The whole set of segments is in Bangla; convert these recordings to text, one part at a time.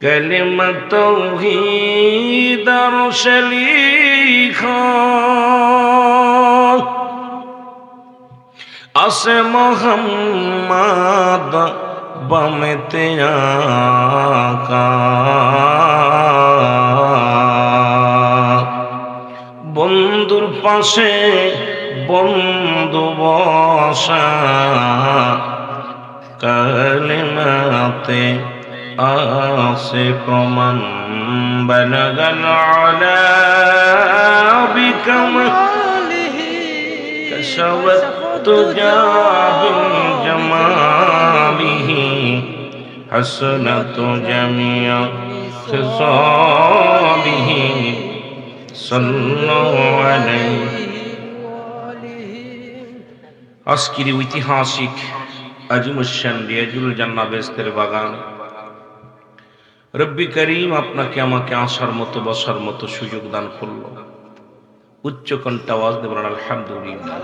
كلمة توحيد شليخا আসে মোহাম্মদ বামেতে আকা বন্ধুর পাশে বন্ধু বসা কালেমাতে আসে প্রমাণ বলগল আলা বিকম كشفت جاب جماله حسنت جميع خصاله صلوا عليه আজকের এই ঐতিহাসিক আজিমুসান রিয়াজুল জান্না বেস্তের বাগান রব্বি করিম আপনাকে আমাকে আসার মতো বসার মতো সুযোগ দান করল। উচ্চ কণ্ঠে আওয়াজ দেবেন আলহামদুলিল্লাহ।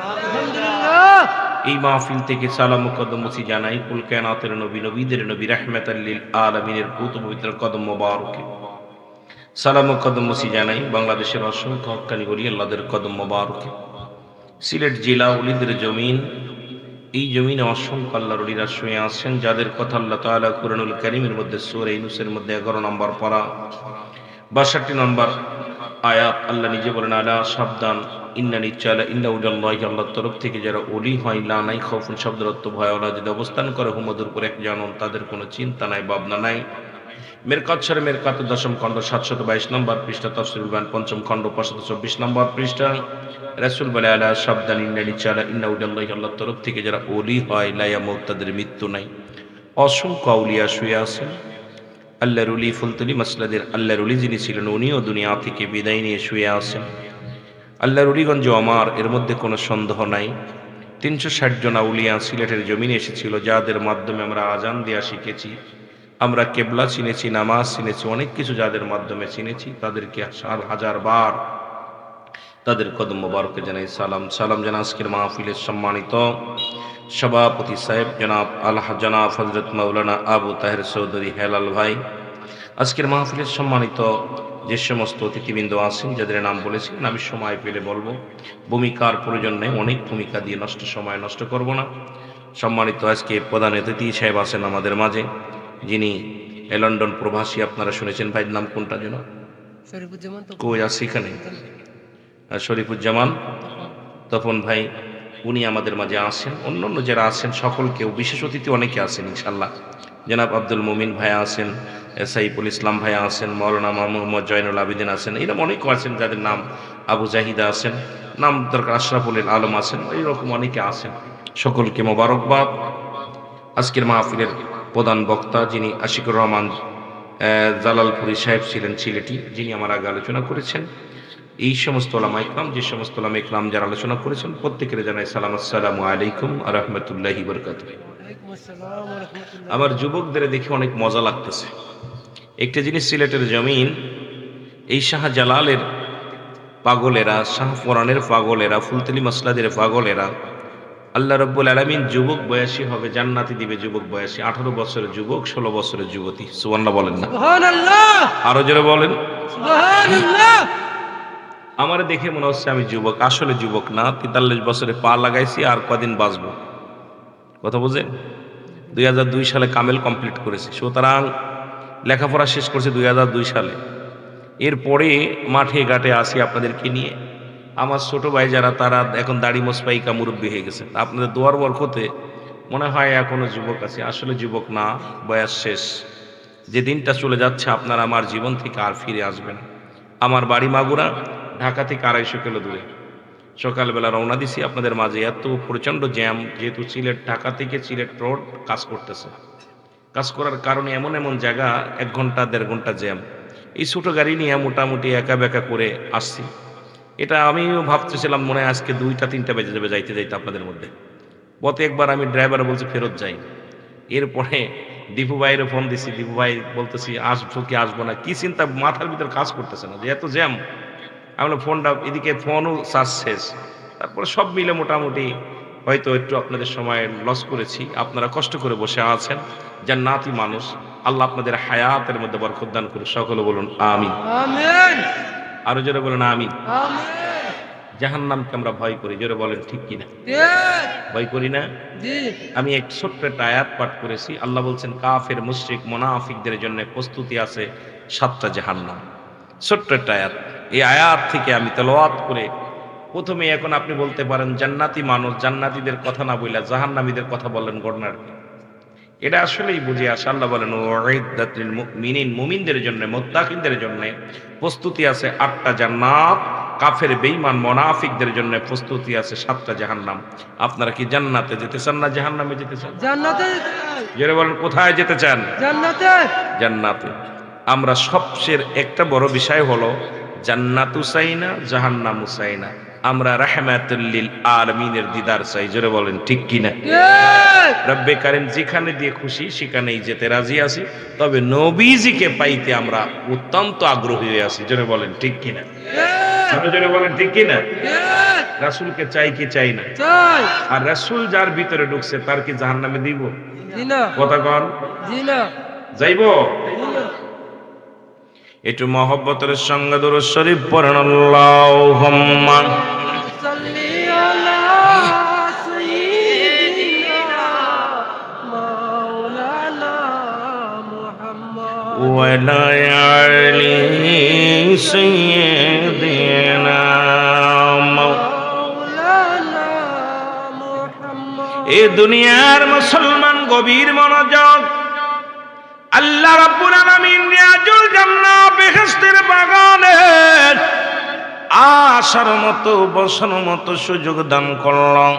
এই মাহফিল থেকে সালাম কদমসি জানাই কুল কেনাতের নবী নবীদের নবী রহমত আল্লিল আলমিনের ভূত পবিত্র কদম মোবারকে। সালাম কদমসি জানাই বাংলাদেশের অসংখ্য হক্কানি গড়ি আল্লাদের কদম মোবারকে। সিলেট জেলা উলিদের জমিন এই জমিনে অসংখ্য আল্লাহ রলিরা শুয়ে আছেন, যাদের কথা আল্লাহ তালা কোরআনুল করিমের মধ্যে শুয়োরে এই নুসের মধ্যে 11 নম্বর পড়া। 62 নম্বর আয়াত, আল্লাহ নিজে বলেন, আলা সাবধান, ইন্না চালা ইন্না উজাল্লাহ আল্লাহর তরফ থেকে যারা অলি হয়, লা নাই, খৌফুন শব্দরত্ব ভয় ওরা যদি অবস্থান করে হুমদুর করে, এক জানন তাদের কোনো চিন্তা নাই, ভাবনা নাই। মেরকাত মেরকাত দশম খণ্ড, সাতশত বাইশ নম্বর পৃষ্ঠা তফসিল বান পঞ্চম খণ্ড পাঁচশত চব্বিশ নম্বর পৃষ্ঠা। রাসুল বলে, আলা সাবধান ইন্না নিচ্চালা ইন্না উজাল্লাহি আল্লাহর তরফ থেকে যারা অলি হয় লাইয়া মৌত তাদের মৃত্যু নাই। অসংখ্য আউলিয়া শুয়ে আছেন। আল্লাহ রুলি ফুলতলি মাসলাদের আল্লাহ রুলি যিনি ছিলেন, উনিও দুনিয়া থেকে বিদায় নিয়ে শুয়ে আছেন। আল্লাহ রুলিগঞ্জ আমার এর মধ্যে কোনো সন্দেহ নাই। তিনশো ষাট জন আউলিয়া সিলেটের জমিনে এসেছিল, যাদের মাধ্যমে আমরা আজান দেওয়া শিখেছি। আমরা কেবলা চিনেছি, নামাজ চিনেছি, অনেক কিছু যাদের মাধ্যমে চিনেছি, তাদেরকে সাত হাজার বার তাদের কদম মোবারকে জানাই সালাম। সালাম জানা আজকের মাহফিলের সম্মানিত সভাপতি সাহেব জনাব আল্লাহ জনাব হজরত মৌলানা আবু তাহের চৌধুরী হেলাল ভাই। আজকের মাহফিলের সম্মানিত যে সমস্ত অতিথিবৃন্দ আছেন, যাদের নাম বলেছিলেন, আমি সময় পেলে বলব, ভূমিকার প্রয়োজন নেই, অনেক ভূমিকা দিয়ে নষ্ট সময় নষ্ট করব না। সম্মানিত আজকে প্রধান অতিথি সাহেব আছেন আমাদের মাঝে। যিনি এ লন্ডন প্রবাসী আপনারা শুনেছেন ভাইয়ের নাম কোনটা যেন? শরীফুজ্জামান কই আর শরীফুজ্জামান তপন ভাই উনি আমাদের মাঝে আসেন অন্য অন্য যারা আছেন সকলকেও বিশেষ অতিথি অনেকে আছেন ইনশাল্লাহ জনাব আব্দুল মুমিন ভাইয়া আছেন সাইফুল ইসলাম ভাইয়া আছেন মৌলানা মোহাম্মদ জয়নুল আবিদিন আছেন এরকম অনেকে আছেন যাদের নাম আবু জাহিদা আছেন নাম দরকার আশরাফুল আলম আছেন এইরকম অনেকে আছেন। সকলকে মোবারকবাদ। আজকের মাহফিলের প্রধান বক্তা যিনি আশিকুর রহমান জালালপুরি সাহেব ছিলেন সিলেটি যিনি আমার আগে আলোচনা করেছেন। এই সমস্ত ওলামা ইকরাম, যে সমস্ত ওলামা ইকরাম যারা আলোচনা করেছেন, প্রত্যেকের জানাই সালাম, আসসালামু আলাইকুম রহমতুল্লাহি বরকাত আমার যুবকদের দেখে অনেক মজা লাগতেছে। একটা জিনিস সিলেটের জমিন, এই শাহজালালের পাগলেরা, শাহ ফোরানের পাগলেরা, ফুলতলি মাসলাদের পাগলেরা আল্লাহ রব্বুল আলমিন যুবক বয়সী হবে জান্নাতি দিবে যুবক বয়সী। আঠারো বছরের যুবক ষোলো বছরের যুবতী। সুবর্ণা বলেন না। আরও জোরে বলেন। আমার দেখে মনে হচ্ছে আমি যুবক আসলে যুবক না তেতাল্লিশ বছরে পা লাগাইছি আর কদিন বাঁচবো। কথা বুঝেন? দুই হাজার দুই সালে কামেল কমপ্লিট করেছি। সুতরাং লেখাপড়া শেষ করছে দুই হাজার দুই সালে। এরপরে মাঠে ঘাটে আসি আপনাদেরকে নিয়ে। আমার ছোট ভাই যারা, তারা এখন দাড়ি মোসপাইকা মুরব্বী হয়ে গেছে। আপনাদের দোয়ার বরকতে মনে হয় এখনও যুবক আছে, আসলে যুবক না, বয়স শেষ। যে দিনটা চলে যাচ্ছে, আপনার আমার জীবন থেকে আর ফিরে আসবেন আমার বাড়ি মাগুরা, ঢাকা থেকে আড়াইশো কিলো দূরে। সকালবেলা রওনা দিছি আপনাদের মাঝে, এত প্রচণ্ড জ্যাম, যেহেতু সিলেট, ঢাকা থেকে সিলেট রোড কাজ করতেছে। কাজ করার কারণে এমন এমন জায়গা, এক ঘণ্টা, দেড় ঘণ্টা জ্যাম। এই ছোটো গাড়ি নিয়ে মোটামুটি একা বেকা করে আসছি। এটা আমিও ভাবতেছিলাম মনে হয় আজকে দুইটা, তিনটা বেজে যাবে যাইতে যাইতে আপনাদের মধ্যে। পথে একবার আমি ড্রাইভার বলছি, ফেরত যাই। এরপরে দীপু ভাইয়েরও ফোন দিছি, দীপু ভাই বলতেছি, আসব কি, আসব না? কি চিন্তা, মাথার ভিতর কাজ করতেছে না, যে এত জ্যাম আমরা ফোনটা, এদিকে ফোনও চার্জ শেষ। তারপরে সব মিলে মোটামুটি হয়তো একটু আপনাদের সময় লস করেছি। আপনারা কষ্ট করে বসে আছেন, যার নাতি মানুষ। আল্লাহ আপনাদের হায়াতের মধ্যে বরকত দান করুন সকলে বলুন আমিন। আরও জোরে বলেন আমি আমিন। জাহান্নামকে আমরা ভয় করি জোরে বলেন ঠিক কিনা? ভয় করি না? আমি এক ছোট্ট একটা আয়াত পাঠ করেছি। আল্লাহ বলছেন কাফের মুশরিক মোনাফিকদের জন্য প্রস্তুতি আছে সাতটা জাহান্নাম। ছোট্ট একটা আয়াত। এই আয়াত থেকে আমি তেলাওয়াত করে প্রথমে এখন আপনি বলতে পারেন জান্নাতি মানুষ জান্নাতীদের কথা না বইলা জাহান্নামীদের কথা বললেন ঘটনার কি? এটা আসলেই বুঝে আসে আল্লাহ বলেন মুমিনিন মুমিনদের জন্য মুত্তাকিনদের জন্য প্রস্তুতি আছে আটটা জান্নাত কাফের বেঈমান মোনাফিকদের জন্য প্রস্তুতি আছে সাতটা জাহান্নাম। আপনারা কি জান্নাতে যেতে চান না জাহান্নামে যেতে চান জান্নাতে। জোরে বলেন কোথায় যেতে চান? জান্নাতে। জান্নাতে। আমরা সবচেয়ে একটা বড় বিষয় হলো জান্নাতু চাই না জাহান্নামু চাই না আমরা রাহমাতুল্লিল আলমিনের দিদার চাই জোরে বলেন ঠিক কিনা? ঠিক রব্বে কারিম যেখানে দিয়ে খুশি সেখানেই যেতে রাজি আছি। তবে নবীজিকে পাইতে আমরা অত্যন্ত আগ্রহী হয়ে আছি জোরে বলেন ঠিক কিনা? ঠিক আপনি জোরে বলেন ঠিক কিনা? ঠিক রাসূলকে চাই কি চাই না? চাই! আর রাসূল যার ভিতরে ঢুকছে তার কি জাহান্নামে দিব? জি না কথা কন। না যাইবো? না একটু মহব্বতের সঙ্গে দরুদ শরীফ পড়েন আল্লাহুম্মা। محمد وعلى آل سيدنا مو- مولانا محمد এ দুনিয়ার মুসলমান গভীর মনোযোগ আল্লাহ রাব্বুল আলামিন রিয়াজুল জান্নাহ বেহেশতের বাগানে আসার মতো বসার মতো সুযোগ দান করলাম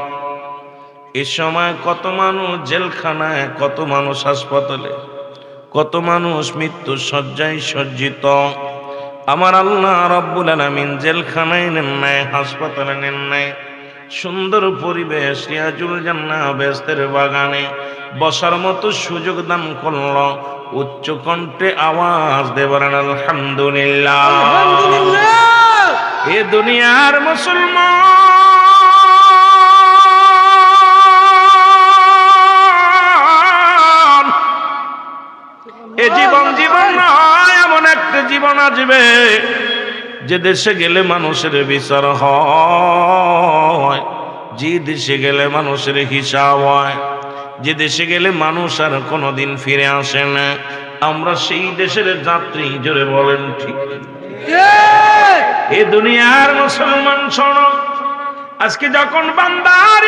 এ সময় কত মানুষ জেলখানায় কত মানুষ হাসপাতালে কত মানুষ মৃত্যু শয্যায় সজ্জিত। আমার আল্লাহ রব্বুল আলামিন জেলখানায় নেন নাই হাসপাতালে নেন নাই। সুন্দর পরিবেশ রিয়াজুল জান্নাহ বেস্তের বাগানে বসার মতো সুযোগ দান করল। উচ্চ কণ্ঠে আওয়াজ দেবার আলহামদুলিল্লাহ। এ দুনিয়ার মুসলমান জীবন আসবে যে দেশে গেলে মানুষের বিচার হয়, যে দেশে গেলে মানুষের হিসাব হয়, যে দেশে গেলে মানুষ আর কোনোদিন ফিরে আসে না। আমরা সেই দেশের যাত্রী, জোরে বলেন ঠিক। এ দুনিয়ার মুসলমান শোনো, আজকে যখন বান্দার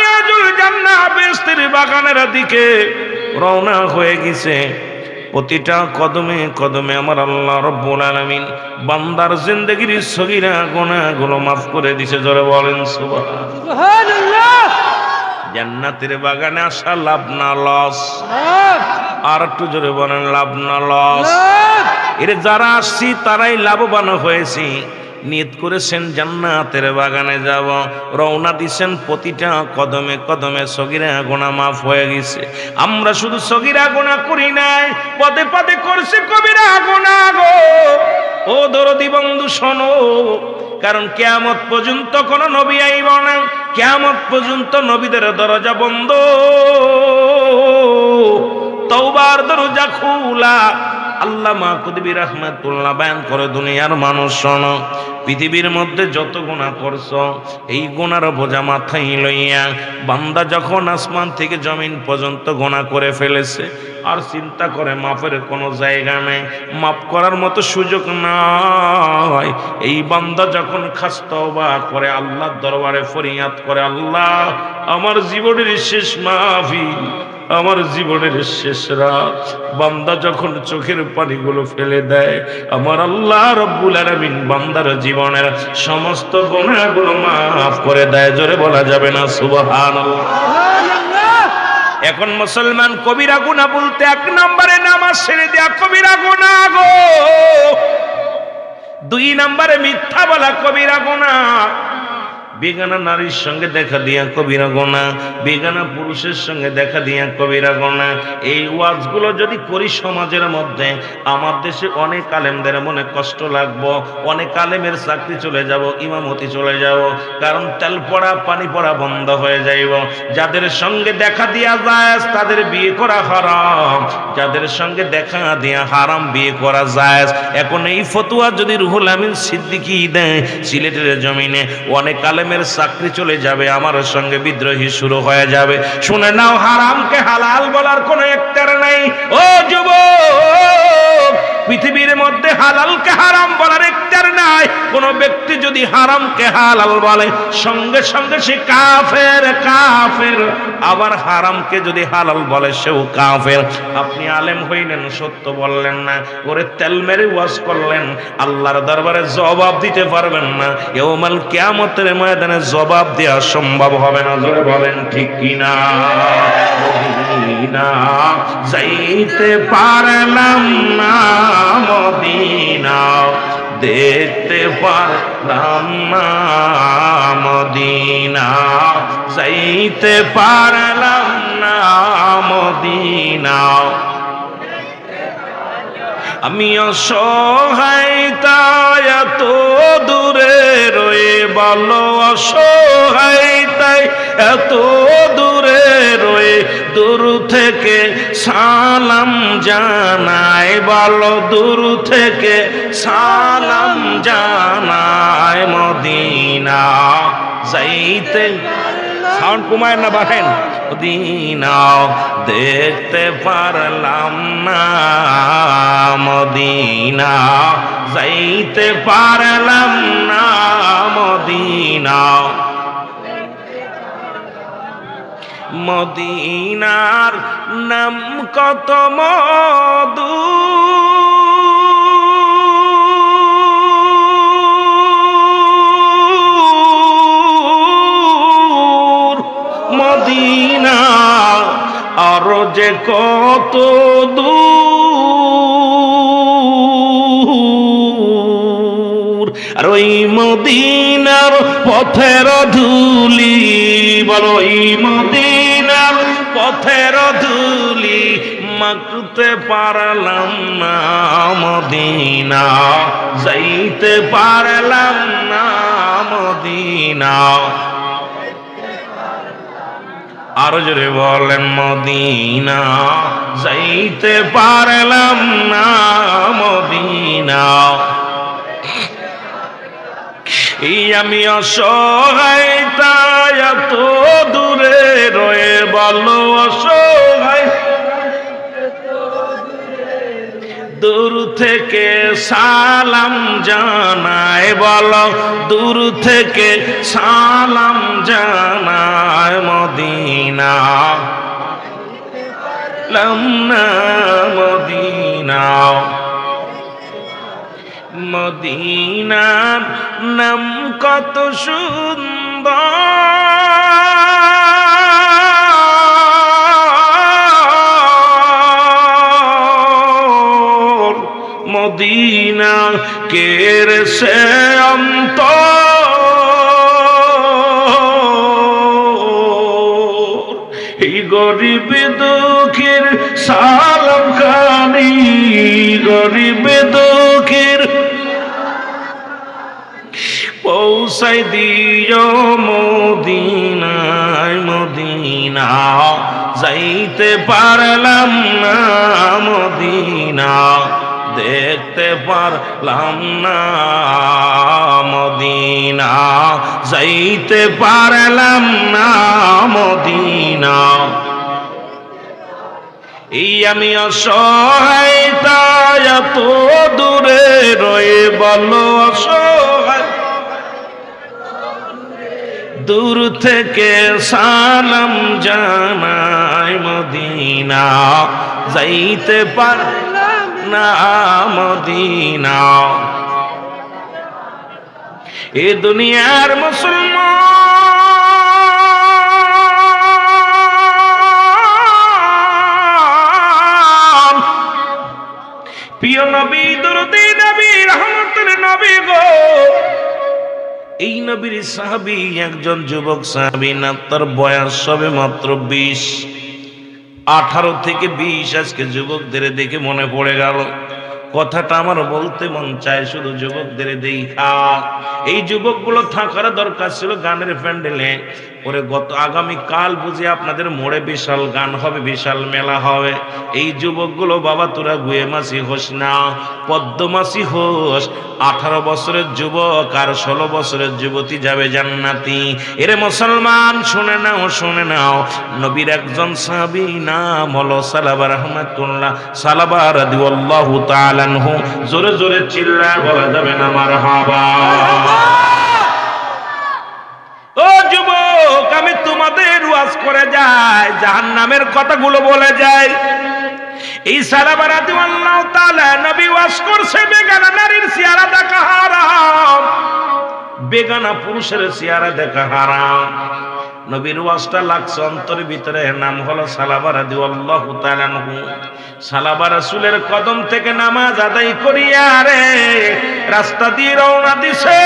বাগানের দিকে রওনা হয়ে গেছে প্রতিটা কদমে কদমে আমার আল্লাহ রব্বুল আলমিন বান্দার জিন্দগির সগিরা গোনাগুলো মাফ করে দিছে জোরে বলেন জান্নাতের বাগানে আসা লাভ না লস আর একটু জোরে বলেন লাভ না লস এর যারা আসছি তারাই লাভবান হয়েছি। নিয়ত করেছেন জান্নাতের বাগানে যাব। রওনা দিছেন প্রতিটা কদমে কদমে সগিরা গোনা মাফ হয়ে গেছে। আমরা শুধু সগিরা গোনা করি নাই, পদে পদে করছে কবিরা গোনা গো। ও দরদি বন্ধু, শোনো, কারণ কেয়ামত পর্যন্ত কোন নবী আইব না, কেয়ামত পর্যন্ত নবীদের দরজা বন্ধ। তৌবার দরজা খোলা। আল্লাহ মাকুদবি রহমাতুল্লাহ বয়ান করে, দুনিয়ার মানুষ শোনো, পৃথিবীর মধ্যে যত গুণা করছ, এই গুণার বোঝা মাথায় লইয়া বান্দা যখন আসমান থেকে জমিন পর্যন্ত গোনা করে ফেলেছে, আর চিন্তা করে মাপের কোনো জায়গা নেই, মাপ করার মতো সুযোগ নাই। এই বান্দা যখন খাস্তবা করে, আল্লাহর দরবারে ফরিয়াদ করে, আল্লাহ, আমার জীবনের শেষ মাহফিল আমার জীবনের শেষ রাত। বান্দা যখন চোখের পানিগুলো ফেলে দেয়, আমার আল্লাহ রব্বুল আলামিন বান্দার জীবনের সমস্ত গুনাহগুলো মাফ করে দেয়। জোরে বলা যাবে না, সুবহানাল্লাহ। এখন মুসলমান কবিরা গুনা বলতে এক নম্বরে নামাজ ছেড়ে দেয়া কবিরা গুনা গো। দুই নম্বরে মিথ্যা বলা কবিরা গুনা বেগানা নারীর সঙ্গে দেখা দিয়া কবিরা গোনা, বেগানা পুরুষের সঙ্গে দেখা দিয়া কবিরা গোনা। এই ওয়াজগুলো যদি করি সমাজের মধ্যে, আমার দেশে অনেক আলেমদের মনে কষ্ট লাগবো, অনেক আলেমের চাকরি চলে যাব, ইমামতি চলে যাব, কারণ তেল পড়া, পানি পড়া বন্ধ হয়ে যাইব। যাদের সঙ্গে দেখা দিয়া যায়, তাদের বিয়ে করা হারাম। যাদের সঙ্গে দেখা দিয়া হারাম, বিয়ে করা যায়। এখন এই ফতুয়া যদি রুহুল আমিন সিদ্দিকি দেয়, সিলেটের জমিনে, অনেক আলেমের চাকরি চলে যাবে, আমার সঙ্গে বিদ্রোহী শুরু হয়ে যাবে। শুনে নাও, হারামকে হালাল বলার কোনো একটার নাই। ও যুবক পৃথিবীর মধ্যে হালালকে হারাম বলার একটার নাই। কোন ব্যক্তি যদি হারামকে হালাল বলে, সঙ্গে সঙ্গে সে কাফের কাফের। আবার হারামকে যদি হালাল বলে, সেও কাফের। আপনি আলেম হইলেন, সত্য বললেন না, ওরে তেল মেরে ওয়াজ করলেন, আল্লাহর দরবারে জবাব দিতে পারবেন না। এওমাল কিয়ামতের ময়দানে জবাব দেওয়া সম্ভব হবে না, জোরে বলেন, ঠিক কিনা যাইতে পারলাম না। পারলাম না মদিনা যাইতে পারলাম না মদিনা। আমি অসহায় তো এত দূরে রয়ে বলো অসহায়, তাই এত দূরে রয়ে দূর থেকে সালাম জানাই। বলো দূর থেকে সালাম জানাই মদিনা, যাইতে সাউন্ড কমায় না বাড়েন মদিনাও দেখতে পারলাম না মদিনা যাইতে পারলাম না মদিনা মদিনার নাম কত মধু? মদিনা, আরও যে কত দূর। আর ওই মদিনার পথের ধুলি, বলো মদিনার পথের ধুলি মাকতে পারলাম না মদিনা, যাইতে পারলাম না মদিনা। আরও জোরে বলেন, মদিনা যাইতে পারলাম না, মদিনা। আমি অসহায় তাই এত দূরে রয়ে বলো, অসহায়। দূর থেকে সালাম জানায়, বলো, দূর থেকে সালাম জানায় মদিনা। লম্না মদিনা। মদিনার নাম কত সুন্দর। কের সে অন্ত এই গরিব দুঃখের সালাম খানি গরিব দুঃখের পৌঁছাই দিও মদিনায়, মদিনা। যাইতে পারলাম না মদিনা। দেখতে পারলাম না। মদিনা, যাইতে পারলাম না মদিনা। এই আমি অসহায় এত দূরে রয়ে বলো অসহায়। দূর থেকে সালাম জানাই মদিনা, যাইতে পার না মদিনা। এ দুনিয়ার মুসলমান। প্রিয় নবী, দুরুদি নবী রহমতের নবী গো। এই নবীর সাহাবি একজন যুবক সাহাবি না, তার বয়স সবে মাত্র বিশ। আঠারো থেকে বিশ আজকে যুবকদের দেখে মনে পড়ে গেল। কথাটা আমার বলতে মন চায় শুধু যুবকদের দেখা। এই যুবকগুলো থাকার দরকার ছিল গানের প্যান্ডেলে। ওরে গত আগামী কাল বুঝে আপনাদের মোড়ে বিশাল গান হবে, বিশাল মেলা হবে। এই যুবকগুলো, বাবা, তোরা গুয়ে মাসি হোস না পদ্মমাসি হোস। আঠারো বছরের যুবক আর ষোলো বছরের যুবতী যাবে জান্নাতি। এরে মুসলমান, শুনে নাও শুনে নাও। নবীর একজন সাহাবী নাম হলো সালাবা রহমাতুল্লাহ। সালাবা রাদিয়াল্লাহু তাআলা জোরে জোরে চিল্লায় বলা যাবে না, মারহাবা ও যুবক তোমাদের ওয়াজ করে যাই জাহান্নামের কথাগুলো বলে যাই এই সালাবা রাদিয়াল্লাহু তাআলা নবী ওয়াজ করছে, বেগানা নারীর চেহারা দেখা হারাম। বেগানা পুরুষের চেহারা দেখা হারাম। নবীর ওয়াজটা লাগছে অন্তরের ভিতরে, নাম হলো সালাবা রাদিয়াল্লাহু তাআলা আনহু। সালাবা রাসূলের কদম থেকে নামাজ আদায় করিয়া রে, রাস্তা দিয়ে রওনা দিছে।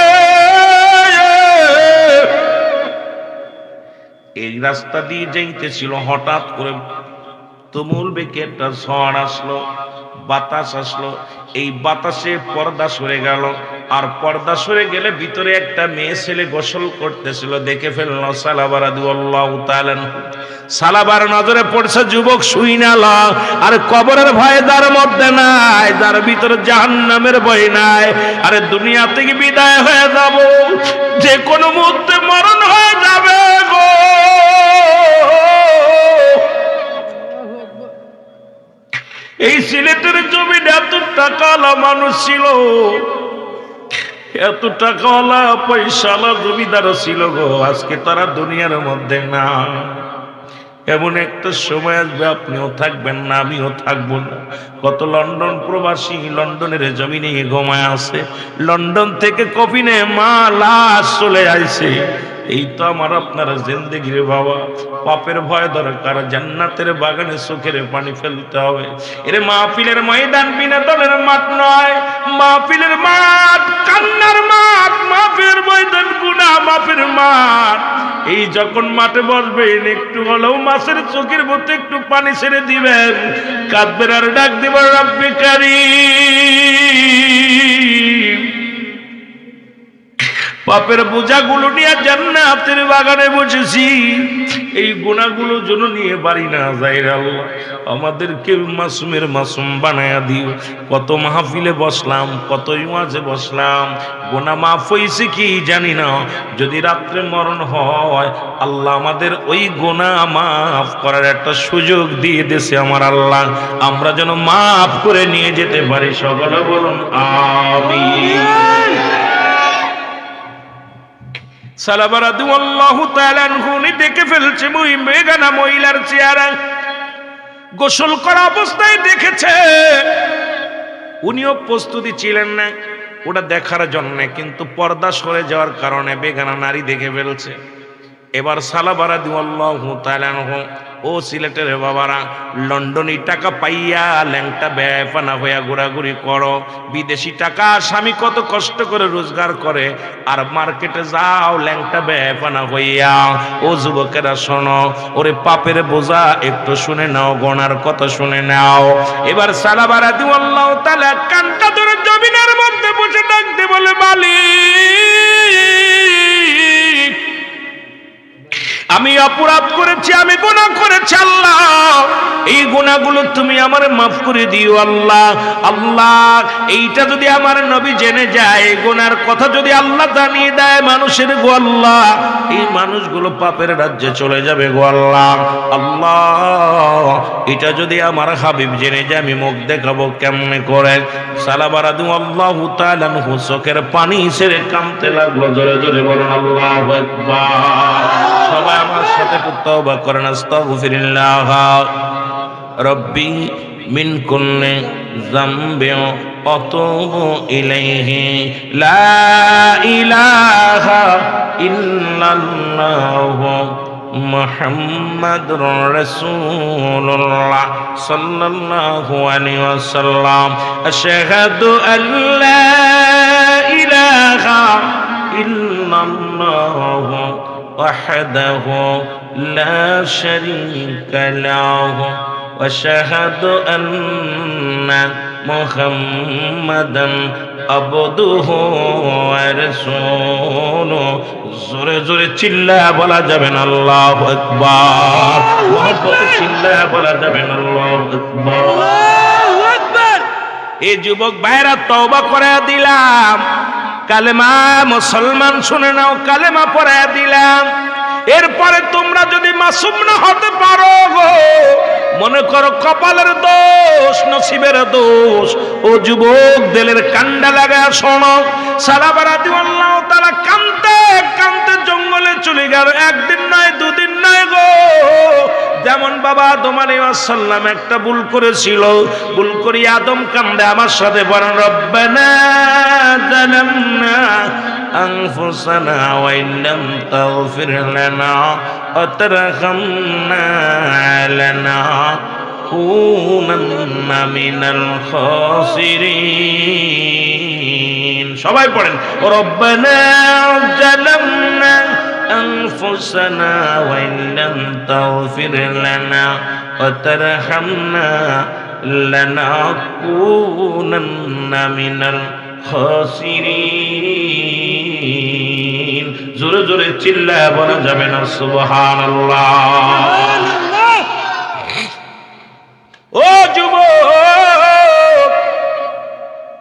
এই রাস্তা দিয়ে যাইতেছিল, হঠাৎ করে তুমুল বেগে একটা ঝড় আসলো, বাতাস আসলো। এই বাতাসে পর্দা সরে গেল, আর পর্দা সরে গেলে ভিতরে একটা মেয়ে ছেলে গোসল করতেছিল, দেখে ফেলল, সালাবার সালাবার নজরে পড়ছে, যুবক শুই নাল আর কবরের ভয় যার মধ্যে নাই, তার ভিতরে জাহান্নামের ভয় নাই। আরে দুনিয়া থেকে বিদায় হয়ে যাব, যে কোনো মুহূর্তে মরণ হয়ে যাবে। এই সিলেটের জমিন এত টাকাওয়ালা মানুষ ছিল। এত টাকাওয়ালা পয়সাওয়ালা জমিদার ছিল গো, আজকে তারা দুনিয়ার মধ্যে না। এমন একটা সময় আসবে আপনিও থাকবেন না, আমিও থাকব না। কত লন্ডন প্রবাসী লন্ডনের জমিনে ঘুমায় আছে, লন্ডন থেকে কফিনে মা লাশ চলে আইছে। এই তো আমার আপনার জিন্দগির বাবা। পাপের ভয় দরকার, জান্নাতের বাগানে চোখের পানি ফেলতে হবে। এর মাহফিলের ময়দান বিনোদনের মাঠ নয়, মাহফিলের মাঠ, কান্নার মাঠ, মাহফিলের ময়দান গুনা মাফের মাঠ। এই যখন মাঠে বসবেন, একটু হলেও মাছের চোখের মধ্যে একটু পানি ছেড়ে দিবেন। কাঁদবেন আর ডাক দিবেন, রব্বি কারীম। পাপের বোঝাগুলো নিয়ে জান্নাতের বাগানে বসেছি। এই গুণাগুলো যেন নিয়ে বাড়ি না যায় আল্লাহ। আমাদেরকে মাসুমের মাসুম বানায়া দিও। কত মাহফিলে বসলাম, কত ইমাজে বসলাম। গোনা মাফ হয়েছে কি জানি না। যদি রাত্রে মরণ হয়, আল্লাহ আমাদের ওই গোনা মাফ করার একটা সুযোগ দিয়ে দেশে আমার আল্লাহ। আমরা যেন মাফ করে নিয়ে যেতে পারি, সকলে বলুন দেখে ফেলছে মহিলার গোসল করা অবস্থায় দেখেছে। উনিও প্রস্তুতি ছিলেন না, ওটা দেখার জন্যে, কিন্তু পর্দা সরে যাওয়ার কারণে বেগানা নারী দেখে ফেলছে। এবার সালাবারা দিওয়াল্লাহু তাআলা ও সিলেটের বাবারা, লন্ডনী টাকা পাইয়া ল্যাংটা বেপানা হইয়া ঘোরাঘুরি করো। বিদেশি টাকা স্বামী কত কষ্ট করে রোজগার করে। আর মার্কেটে যাও ল্যাংটা বেপানা হইয়া। ও যুবকেরা শোনো, ওরে পাপের বোঝা একটু শুনে নাও, গনার কথা শুনে নাও। এবার সালাবারা দিওয়াল্লাহু তাআলা কানটা ধরে জমিনের মধ্যে বসে ডাকতে বলে মালিক আমি অপরাধ করেছি, আমি গুনাহ করেছি, আল্লাহ। এই গুণাগুলো তুমি আমার মাফ করে দিও, আল্লাহ। আল্লাহ, এইটা যদি আমার নবী জেনে যায় গুনার কথা যদি আল্লাহ জানিয়ে দেয় মানুষের গো, আল্লাহ। এই মানুষগুলো পাপের রাজ্যে চলে যাবে গো, আল্লাহ। আল্লাহ, এটা যদি আমার হাবিব জেনে যায়, আমি মুখ দেখাবো কেমনে করে। সালাবারাদু আল্লাহ তাআলাহু চোখের পানি ছেড়ে কামতে লাগল, জোরে জোরে বলুন, আল্লাহু সবাই আমার সাথে একটু তওবা করেন আস্তাগফিরুল্লাহ রব্বি মিন কুল্লি যামবিন আতুবু ইলাইহি লা ইলাহা ইল্লাল্লাহ মুহাম্মাদুর রাসূলুল্লাহ সাল্লাল্লাহু আলাইহি ওয়াসাল্লাম আশহাদু আল্লা ইলাহা إلا الله وحده لا شريك له واشهد أن محمدا عبده ورسوله জোরে জোরে চিল্লা বলা যাবে না আল্লাহ আকবার মহব্বতে চিল্লা বলা যাবে না আল্লাহ আকবার আল্লাহু আকবার এই যুবক ভাইরা তওবা করে দিলাম কালেমা মুসলমান শুনে নাও, কালেমা পড়ায় দিলাম। এরপরে তোমরা যদি মাসুম না হতে পারো গো, মনে করো কপালের দোষ, নসিবের দোষ, ও যুবক দেলের কান্ডা লাগা শোনো। সারা বেড়া দিওয়াল্লাহ তারা কান্দে কানতে জঙ্গলে চলে গেল একদিন নয় দুদিন নয় গো যেমন বাবা আদম আলাইসাল্লাম একটা ভুল করেছিল ভুল করি আদম কান্দে আমার সাথে বলেন রব্বানা জালামনা أنفسنا وإن لم تغفر لنا وترحمنا لنكونن من الخاسرين সবাই পড়েন রব্বানা জালামনা أنفسنا وإن لم تغفر لنا وترحمنا لنكونن من الخاسرين জোরে জোরে চিল্লা বলা যাবে না সুবহানাল্লাহ সুবহানাল্লাহ ও যুবক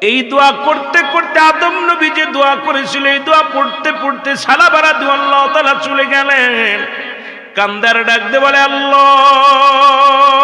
এই দোয়া করতে করতে আদম নবী যে দোয়া করেছিল, এই দোয়া পড়তে পড়তে সারা বারা দু আল্লাহ তালা চলে গেলেন। কান্দার ডাক দে বলে, আল্লাহ!